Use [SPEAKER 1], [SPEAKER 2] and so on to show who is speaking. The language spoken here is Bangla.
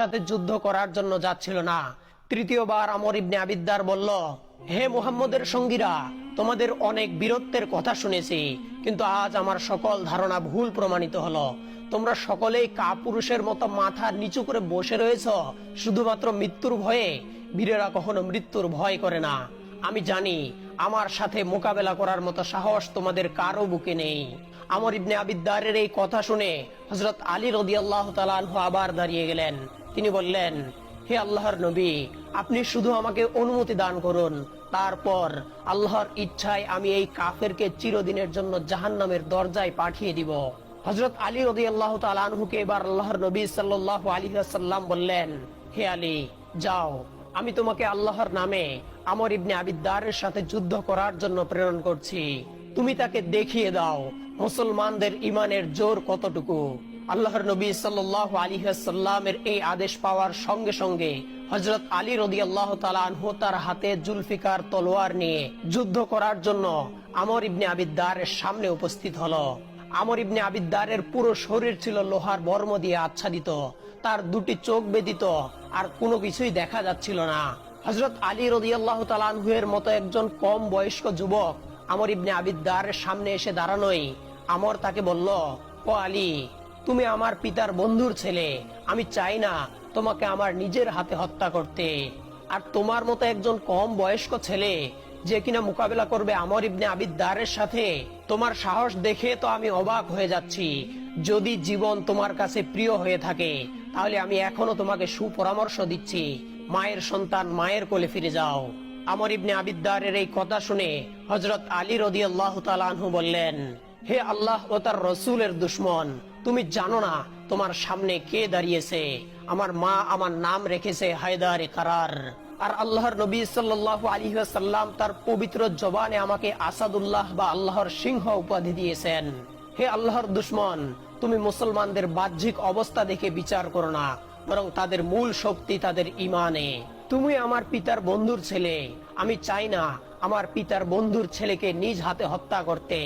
[SPEAKER 1] সাথে যুদ্ধ করার জন্য যাচ্ছিল না। তৃতীয়বার আমর ইবনে আবিদ্দার বলল, হে মুহাম্মদের সঙ্গীরা, তোমাদের অনেক বীরত্বের কথা শুনেছি, কিন্তু আজ আমার সকল ধারণা ভুল প্রমাণিত হলো। তোমরা সকলেই কাপুরুষের মতো মাথা নিচু করে বসে রয়েছ, শুধুমাত্র মৃত্যুর ভয়ে। বীরেরা কখনো মৃত্যুর ভয় করে না। আমি জানি, আমার সাথে মোকাবেলা করার মতো সাহস তোমাদের কারও বুকে নেই। আমর ইবনে আবিদ্দারের এই কথা শুনে হজরত আলী রদি আল্লাহ আবার দাঁড়িয়ে গেলেন। তিনি বললেন, হে আল্লাহর নবী, আপনি শুধু আমাকে অনুমতি দান করুন। তারপর আল্লাহর ইচ্ছায় আমি এই কাফেরকে চিরদিনের জন্য জাহান্নামের দরজায় পাঠিয়ে দিব। হজরত আলী রদি আল্লাহ তালানহুকে এবার আল্লাহর নবী সাল্লাহ আলী সাল্লাম বললেন, হে আলী, যাও। আমি তোমাকে আল্লাহর নামে আমর ইবনে আবিদ্দারের সাথে যুদ্ধ করার জন্য প্রেরণ করছি। তুমি তাকে দেখিয়ে দাও, মুসলমানদের ইমানের জোর কতটুকু? আল্লাহর নবী সাল্লাহ আলী সাল্লামের এই আদেশ পাওয়ার সঙ্গে সঙ্গে হজরত আলী রদি আল্লাহ তালানহু তার হাতে জুলফিকার তলোয়ার নিয়ে যুদ্ধ করার জন্য আমর ইবনে আবিদ্দারের সামনে উপস্থিত হলো। আমর ইবনে আবিদ্দারের পুরো শরীর ছিল লোহার বর্ম দিয়ে আচ্ছাদিত, তার দুটি চোখ বেদিত আর কোনো কিছুই দেখা যাচ্ছিল না। হজরত আলী রদিয়াল্লাহ তালানহুয়ের মতো একজন কম বয়স্ক যুবক আমর ইবনে আবিদ্দারের সামনে এসে দাঁড়ানোই আমর তাকে বলল, ও আলী, তুমি আমার পিতার বন্ধুর ছেলে। আমি চাই না তোমাকে আমার নিজের হাতে হত্যা করতে। আর তোমার মতো একজন কম বয়স্ক ছেলে যে কিনা মোকাবেলা করবে আমর ইবনে আবিদ্দারের সাথে, তোমার সাহস দেখে তো আমি অবাক হয়ে যাচ্ছি। যদি জীবন তোমার কাছে প্রিয় হয়ে থাকে, তাহলে আমি এখনও তোমাকে সুপরামর্শ দিচ্ছি। মায়ের সন্তান মায়ের কোলে ফিরে যাও। আমর ইবনে আবিদ্দারের এই কথা শুনে হজরত আলী রদি আল্লাহ তালানহু বললেন, হে আল্লাহ ও তার রসুলের দুশ্মন, তুমি জানো না তোমার সামনে কে দাঁড়িয়েছে? আমার মা আমার নাম রেখেছে হায়দারে কারার। আর আল্লাহর নবী সাল্লাল্লাহু আলাইহি ওয়াসাল্লাম তার পবিত্র জবানে আমাকে আসাদুল্লাহ বা আল্লাহর সিংহ উপাধি দিয়েছেন। হে আল্লাহর দুশ্মন, তুমি মুসলমানদের বাহ্যিক অবস্থা দেখে বিচার করো না, বরং তাদের মূল শক্তি তাদের ইমানে তুমি আমার পিতার বন্ধুর ছেলে। আমি চাই না আমার পিতার বন্ধুর ছেলেকে নিজ হাতে হত্যা করতে।